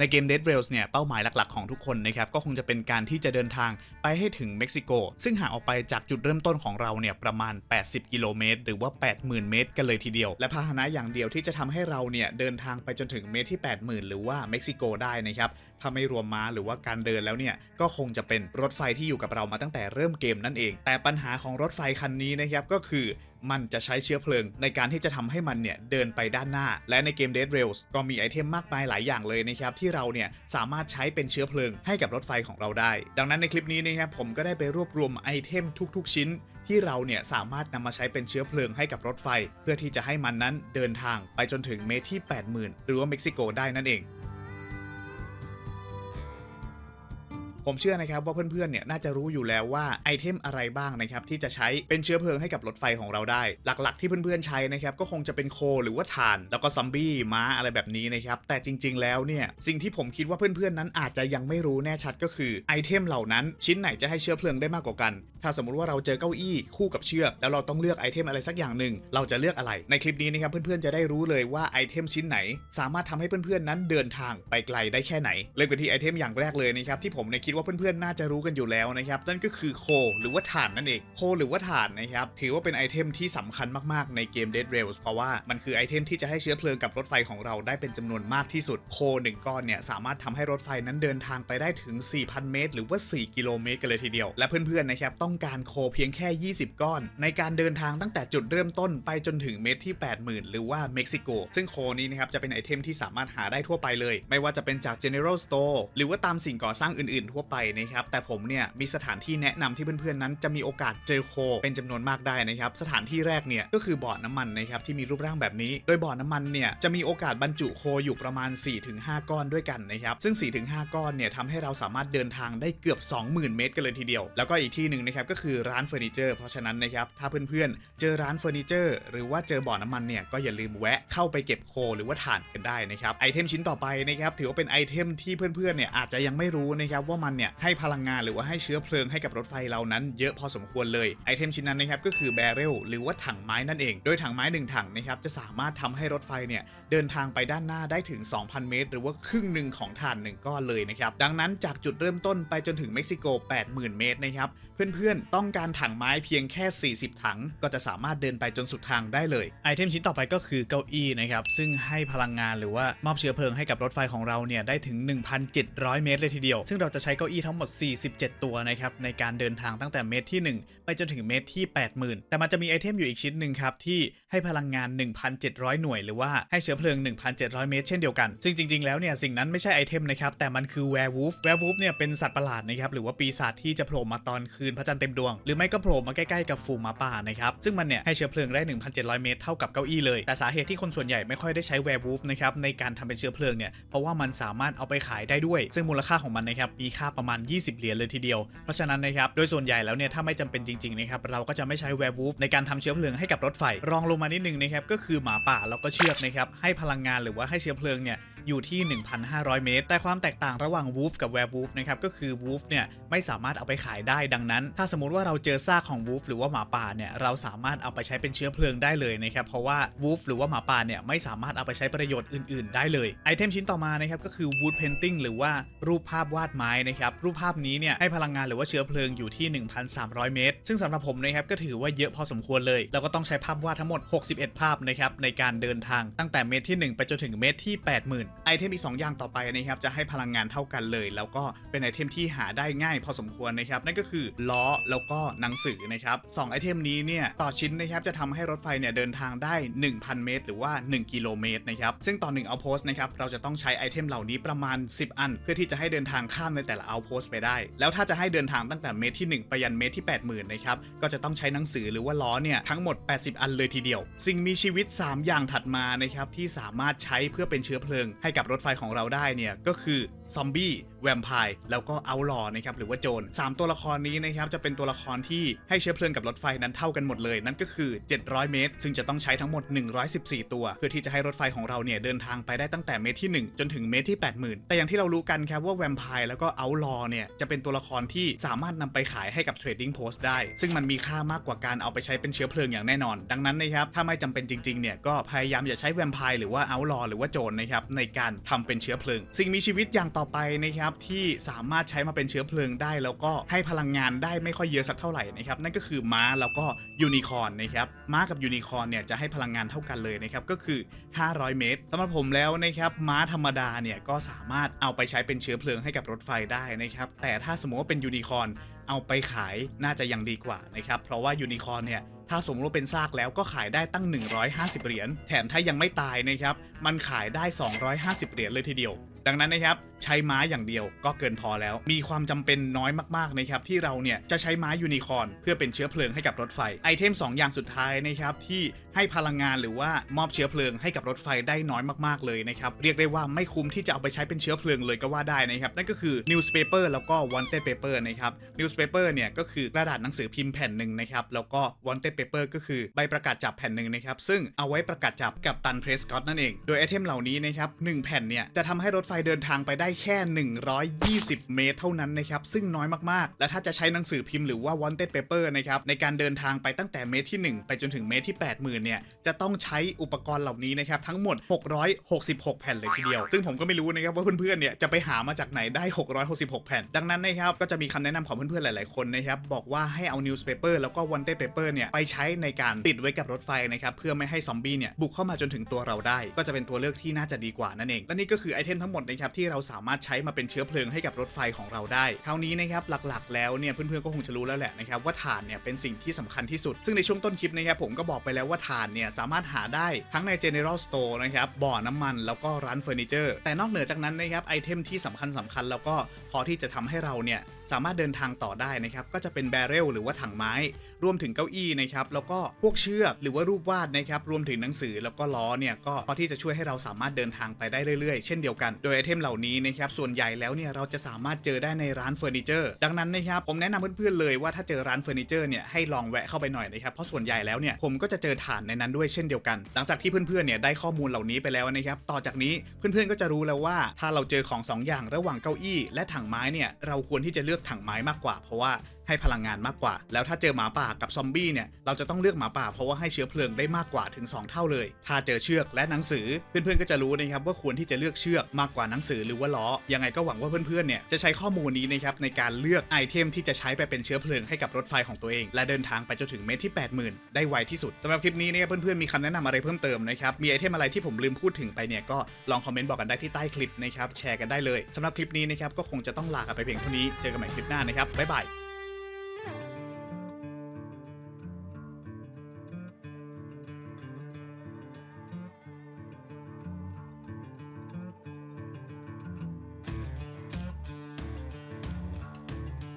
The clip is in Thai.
ในเกม Dead Rails เนี่ย เป้าหมายหลักๆของทุกคนนะครับ ก็คงจะเป็นการที่จะเดินทางไปให้ถึงเม็กซิโก ซึ่งห่างออกไปจากจุดเริ่มต้นของเราเนี่ย ประมาณ 80 กิโลเมตร หรือว่า 80,000 เมตร กันเลยทีเดียว และพาหนะอย่างเดียวที่จะทำให้เราเนี่ย เดินทางไปจนถึงเมตรที่ 80,000 หรือว่าเม็กซิโกได้นะครับ ถ้าไม่รวมม้าหรือว่าการเดินแล้วเนี่ย ก็คงจะเป็นรถไฟที่อยู่กับเรามาตั้งแต่เริ่มเกมนั่นเอง แต่ปัญหาของรถไฟคันนี้นะครับก็คือ มันจะใช้เชื้อเพลิง ในการที่จะทำให้มันเนี่ยเดินไปด้านหน้า และในเกม Dead Rails ก็มีไอเทมมากมายหลายอย่างเลยนะครับที่เราเนี่ยสามารถใช้เป็นเชื้อเพลิงให้กับรถไฟของเราได้ ดังนั้นในคลิปนี้นะครับผมก็ได้ไปรวบรวมไอเทมทุก ๆ ชิ้นที่เราเนี่ยสามารถนำมาใช้เป็นเชื้อเพลิงให้กับรถไฟ เพื่อที่จะให้มันนั้นเดินทางไปจนถึงเมตรที่ 80,000 หรือว่าเม็กซิโกได้นั่นเอง ผมเชื่อนะครับว่าเพื่อนๆเนี่ยน่าจะรู้อยู่แล้วว่าไอเทมอะไรบ้างนะครับที่จะใช้เป็นเชื้อเพลิงให้กับรถไฟของเราได้ หลักๆ ที่เพื่อนๆใช้นะครับก็คงจะเป็นโคหรือว่าถ่าน แล้วก็ซอมบี้ม้าอะไรแบบนี้นะครับแต่จริง ๆ แล้วเนี่ยสิ่งที่ผมคิดว่าเพื่อนๆนั้นอาจจะยังไม่รู้แน่ชัดก็คือไอเทมเหล่านั้นชิ้นไหนจะให้เชื้อเพลิงได้มากกว่ากัน ถ้าสมมติว่าเราเจอเก้าอี้คู่กับเชือกแล้วเราต้องเลือกไอเทมอะไรสักอย่างหนึ่งเราจะเลือกอะไร ในคลิปนี้นะครับเพื่อนๆจะได้รู้เลยว่าไอเทมชิ้นไหน สามารถทำให้เพื่อนๆนั้นเดินทางไปไกลได้แค่ไหน เริ่มกันที่ไอเทมอย่างแรกเลยนะครับที่ผมเนี่ยคิดว่าเพื่อนๆน่าจะรู้กันอยู่แล้วนะครับ นั่นก็คือโค หรือว่าถ่านนั่นเองโคหรือว่าถ่านนะครับถือว่าเป็นไอเทมที่สำคัญมากๆในเกม Dead Rails เพราะว่ามันคือไอเทมที่จะให้เชื้อเพลิงกับรถไฟของเราได้เป็นจำนวนมากที่สุดโคหนึ่งก้อนเนี่ยสามารถทำให้รถไฟนั้นเดินทางไปได้ถึง 4,000 เมตร หรือว่า 4 กิโลเมตรกันเลยทีเดียว และเพื่อนๆนะครับต้องการโคเพียงแค่ 20 ก้อน ในการเดินทางตั้งแต่จุดเริ่มต้นไปจนถึงเมตรที่ 80,000 หรือว่าเม็กซิโก ซึ่งโคนี้นะครับจะเป็นไอเทมที่สามารถหาได้ทั่วไปเลย ไม่ว่าจะเป็นจาก General Store หรือว่าตามสิ่งก่อสร้างอื่นๆทั่วไปนะครับ แต่ผมเนี่ยมีสถานที่แนะนำที่เพื่อนๆนั้นจะมีโอกาสเจอโคเป็นจำนวนมากได้นะครับ สถานที่แรกเนี่ยก็คือบ่อน้ำมันนะครับที่มีรูปร่างแบบนี้ โดยบ่อน้ำมันเนี่ยจะมีโอกาสบรรจุโคอยู่ประมาณ 4-5 ก้อนด้วยกันนะครับซึ่ง 4-5 ก้อนเนี่ยทำให้เราสามารถเดินทางได้เกือบ 20,000 เมตร กันเลยทีเดียว แล้วก็อีกที่หนึ่งนะครับก็คือร้านเฟอร์นิเจอร์เพราะฉะนั้นนะครับถ้าเพื่อนๆ เจอร้านเฟอร์นิเจอร์ หรือว่าเจอบ่อน้ำมันเนี่ยก็อย่าลืมแวะเข้าไปเก็บโคหรือว่าถ่านกันได้นะครับไอเทมชิ้นต่อไปนะครับถือว่าเป็นไอเทมที่เพื่อนๆเนี่ยอาจจะยังไม่รู้นะครับว่ามันเนี่ยให้พลังงานหรือว่าให้เชื้อเพลิงให้กับรถไฟเรานั้นเยอะพอสมควรเลยไอเทมชิ้นนั้นนะครับก็คือแบเรลหรือว่าถังไม้นั่นเอง โดยถังไม้หนึ่งถังนะครับจะสามารถทำให้รถไฟเนี่ยเดินทางไปด้านหน้าได้ถึง 2,000 เมตร หรือว่าครึ่งหนึ่งของถ่านหนึ่งก้อนเลยนะครับดังนั้นจากจุดเริ่มต้นไปจนถึงเม็กซิโก 80,000 เมตรนะครับเพื่อนๆต้องการถังไม้เพียงแค่ 40 ถัง ก็จะสามารถเดินไปจนสุดทางได้เลยไอเทมชิ้นต่อไปก็คือเก้าอี้นะครับซึ่งให้พลังงานหรือว่ามอบเชื้อเพลิงให้กับรถไฟของเราเนี่ยได้ถึง 1,700 เมตรเลยทีเดียว ซึ่งเราจะใช้เก้า้าอี้ทั้งหมด 47 ตัวนะครับในการเดินทางตั้งแต่เมตรที่ 1 ไปจนถึงเมตรที่ 80,000 แต่มันจะมีไอเทมอยู่อีกชิ้นหนึ่งครับที่ให้พลังงาน 1,700 หน่วย หรือว่าให้เชื้อเพลิง 1,700 เมตรเช่นเดียวกัน ซึ่งจริงๆ แล้วเนี่ยสิ่งนั้นไม่ใช่ไอเทมนะครับแต่มันคือแวร์วูฟแวร์วูฟเนี่ยเป็นสัตว์ประหลาดนะครับหรือว่าปีศาจที่จะโผล่มาตอนคืนพระจันทร์เต็มดวง หรือไม่ก็โผล่มาใกล้ๆกับฝูงหมาป่านะครับซึ่งมันเนี่ยให้เชื้อเพลิงได้ 1,700 เมตรเท่ากับเก้าอี้เลย แต่สาเหตุที่คนส่วนใหญ่ไม่ค่อยได้ใช้แวร์วูฟนะครับในการทำเป็นเชื้อเพลิงเนี่ยเพราะว่ามันสามารถเอาไปขายได้ด้วย ซึ่งมูลค่าของมันนะครับมีค่าประมาณ 20 เหรียญเลยทีเดียว เพราะฉะนั้นนะครับ โดยส่วนใหญ่แล้วเนี่ยถ้าไม่จำเป็นจริงๆนะครับเราก็จะไม่ใช้แวร์วูฟในการทำเชื้อเพลิงให้กับรถไฟรองลงมานิดนึงนะครับก็คือหมาป่าแล้วก็เชือกนะครับให้พลังงานหรือว่าให้เชื้อเพลิงเนี่ย อยู่ที่ 1,500 เมตร แต่ความแตกต่างระหว่างวูฟกับแวร์วูฟนะครับก็คือวูฟเนี่ยไม่สามารถเอาไปขายได้ดังนั้น ถ้าสมมติว่าเราเจอซากของวูฟหรือว่าหมาป่าเนี่ยเราสามารถเอาไปใช้เป็นเชื้อเพลิงได้เลยนะครับเพราะว่าวูฟหรือว่าหมาป่าเนี่ยไม่สามารถเอาไปใช้ประโยชน์อื่น ๆ ได้เลยไอเทมชิ้นต่อมานะครับก็คือ wood painting หรือว่ารูปภาพวาดไม้นะครับรูปภาพนี้เนี่ยให้พลังงานหรือว่าเชื้อเพลิงอยู่ที่ 1,300 เมตร ซึ่งสำหรับผมนะครับก็ถือว่าเยอะพอสมควรเลยเราก็ต้องใช้ภาพวาดทั้งหมด 61 ภาพนะครับในการเดินทางตั้งแต่เมตรที่ 1 ไปจนถึงเมตรที่ 80,000ไอเทมอีก2อย่างต่อไปนะครับจะให้พลังงานเท่ากันเลย แล้วก็เป็นไอเทมที่หาได้ง่ายพอสมควรนะครับนั่นก็คือล้อแล้วก็หนังสือนะครับสองไอเทมนี้เนี่ยต่อชิ้นนะครับจะทำให้รถไฟเนี่ยเดินทางได้ 1,000 เมตร หรือว่า 1 กิโลเมตรนะครับซึ่งต่อหนึ่งเอาโพสนะครับเราจะต้องใช้ไอเทมเหล่านี้ประมาณ 10 อัน เพื่อที่จะให้เดินทางข้ามในแต่ละเอาโพสไปได้ แล้วถ้าจะให้เดินทางตั้งแต่เมตรที่ 1 ไปยันเมตรที่ 80,000นะครับก็จะต้องใช้หนังสือหรือว่าล้อเนี่ยทั้งหมด 80 อันเลยทีเดียว สิ่งมีชีวิต 3 อย่างถัดมานะครับที่สามารถใช้เพื่อเป็นเชื้อเพลิงให้กับรถไฟของเราได้เนี่ยก็คือซอมบี้แวมไพร์แล้วก็เอาลอนะครับหรือว่าโจรสามตัวละครนี้นะครับจะเป็นตัวละครที่ให้เชื้อเพลิงกับรถไฟนั้นเท่ากันหมดเลย นั่นก็คือ 700 เมตร ซึ่งจะต้องใช้ทั้งหมด 114 ตัว เพื่อที่จะให้รถไฟของเราเนี่ยเดินทางไปได้ตั้งแต่เมตรที่ 1 จนถึงเมตรที่ 80,000 แต่อย่างที่เรารู้กันครับว่าแวมไพร์แล้วก็เอาลอเนี่ยจะเป็นตัวละครที่สามารถนำไปขายให้กับเทรดดิ้งโพสต์ได้ ซึ่งมันมีค่ามากกว่าการเอาไปใช้เป็นเชื้อเพลิงอย่างแน่นอน ดังนั้นนะครับถ้าไม่จำเป็นจริงๆเนี่ยก็พยายามอย่าใช้แวมไพร์หรือว่าเอาลอหรือว่าโจรนะครับในการทำเป็นเชื้อเพลิง สิ่งมีชีวิตอย่างต่อไปนะครับที่สามารถใช้มาเป็นเชื้อเพลิงได้ แล้วก็ให้พลังงานได้ไม่ค่อยเยอะสักเท่าไหร่นะครับนั่นก็คือม้าแล้วก็ยูนิคอร์นนะครับม้ากับยูนิคอร์นเนี่ยจะให้พลังงานเท่ากันเลยนะครับก็คือ 500 เมตรสำหรับผมแล้วนะครับม้าธรรมดาเนี่ยก็สามารถเอาไปใช้เป็นเชื้อเพลิงให้กับรถไฟได้นะครับแต่ถ้าสมมติว่าเป็นยูนิคอร์นเอาไปขายน่าจะยังดีกว่านะครับเพราะว่ายูนิคอร์นเนี่ยถ้าสมมติว่าเป็นซากแล้วก็ขายได้ตั้ง 150 เหรียญแถมถ้ายังไม่ตายนะครับมันขายได้ 250 เหรียญเลยทีเดียว ดังนั้นนะครับ ใช้ม้าอย่างเดียวก็เกินพอแล้ว มีความจำเป็นน้อยมากๆนะครับที่เราเนี่ยจะใช้ม้ายูนิคอร์นเพื่อเป็นเชื้อเพลิงให้กับรถไฟไอเทม 2 อย่างสุดท้ายนะครับที่ให้พลังงานหรือว่ามอบเชื้อเพลิงให้กับรถไฟได้น้อยมากๆเลยนะครับเรียกได้ว่าไม่คุ้มที่จะเอาไปใช้เป็นเชื้อเพลิงเลยก็ว่าได้นะครับนั่นก็คือ newspaper แล้วก็ wanted paper นะครับ newspaper เนี่ยก็คือกระดาษหนังสือพิมพ์แผ่นหนึ่งนะครับแล้วก็ wanted paper ก็คือใบประกาศจับแผ่นหนึ่งนะครับซึ่งเอาไว้ประกาศจับกับตันเพรสกอตนั่นเอง โดยไอเทมเหล่านี้นะครับหแผ่นเนี่ยจะทำให้รถไฟเดินทางไปได้แค่ 120 เมตร เท่านั้นนะครับ ซึ่งน้อยมากๆ และถ้าจะใช้หนังสือพิมพ์หรือว่า wanted paper นะครับ ในการเดินทางไปตั้งแต่เมตรที่ 1 ไปจนถึงเมตรที่ 80,000 เนี่ย จะต้องใช้อุปกรณ์เหล่านี้นะครับ ทั้งหมด 666 แผ่นเลยทีเดียว ซึ่งผมก็ไม่รู้นะครับว่าเพื่อนๆ เนี่ยจะไปหามาจากไหนได้ 666 แผ่น ดังนั้นนะครับก็จะมีคำแนะนำของเพื่อนๆ หลายๆ คนนะครับบอกว่าให้เอา newspaper แล้วก็ wanted paper เนี่ยไปใช้ในการติดไว้กับรถไฟนะครับเพื่อไม่ให้ซอมบี้เนี่ยบุกเข้ามาจนถึงตัวเราได้ ก็จะเป็นตัวเลือกที่น่าจะดีกว่านั่นเองและนี่ก็คือไอเทมทั้งหมดนะครับที่เราสามารถใช้มาเป็นเชื้อเพลิงให้กับรถไฟของเราได้คราวนี้นะครับหลักๆ แล้วเนี่ยเพื่อนๆก็คงจะรู้แล้วแหละนะครับว่าถ่านเนี่ยเป็นสิ่งที่สำคัญที่สุด ซึ่งในช่วงต้นคลิปนะครับผมก็บอกไปแล้วว่าถ่านเนี่ยสามารถหาได้ทั้งใน General Store นะครับบ่อน้ำมันแล้วก็ร้านเฟอร์นิเจอร์แต่นอกเหนือจากนั้นนะครับไอเทมที่สำคัญสคัญๆแล้วก็พอที่จะทำให้เราเนี่ยสามารถเดินทางต่อได้นะครับก็จะเป็นแบเรลหรือว่าถังไม้ รวมถึงเก้าอี้นะครับแล้วก็พวกเชือกหรือว่ารูปวาดนะครับรวมถึงหนังสือแล้วก็ล้อเนี่ยก็พอที่จะช่วยให้เราสามารถเดินทางไปได้เรื่อยๆ เช่นเดียวกัน โดยไอเทมเหล่านี้นะครับส่วนใหญ่แล้วเนี่ยเราจะสามารถเจอได้ในร้านเฟอร์นิเจอร์ดังนั้นนะครับผมแนะนำเพื่อนๆเลยว่าถ้าเจอร้านเฟอร์นิเจอร์เนี่ยให้ลองแวะเข้าไปหน่อยนะครับเพราะส่วนใหญ่แล้วเนี่ยผมก็จะเจอฐานในนั้นด้วยเช่นเดียวกัน หลังจากที่เพื่อนๆเนี่ยได้ข้อมูลเหล่านี้ไปแล้วนะครับต่อจากนี้เพื่อนๆก็จะรู้แล้วว่า ถ้าเราเจอของสองอย่างระหว่างเก้าอี้ และถังไม้เนี่ยเราควรที่จะเลือกถังไม้มากกว่า เพราะว่าให้พลังงานมากกว่า แล้วถ้าเจอหมาป่ากับซอมบี้เนี่ย เราจะต้องเลือกหมาป่าเพราะว่าให้เชื้อเพลิงได้มากกว่าถึง 2 เท่าเลย ถ้าเจอเชือกและหนังสือ เพื่อนๆก็จะรู้นะครับว่าควรที่จะเลือกเชือกมากกว่าหนังสือหรือว่าล้อ ยังไงก็หวังว่าเพื่อนๆเนี่ยจะใช้ข้อมูลนี้นะครับในการเลือกไอเทมที่จะใช้ไปเป็นเชื้อเพลิงให้กับรถไฟของตัวเอง และเดินทางไปจนถึงเมตรที่ 80,000 ได้ไวที่สุดสำหรับคลิปนี้เนะครับเพื่อนๆมีคำแนะนำอะไรเพิ่มเติมนะครับมีไอเทมอะไรที่ผมลืมพูดถึงไปเนี่ยก็ลองคอมเมนต์บอกกันได้ที่ใต้คลิปนะครับแชร์กันได้เลยสำหรับคลิปนี้นะครับก็คงจะต้องลากันไปเพียงเท่านี้เจอกันใหม่คลิปหน้านะครับบ๊ายบาย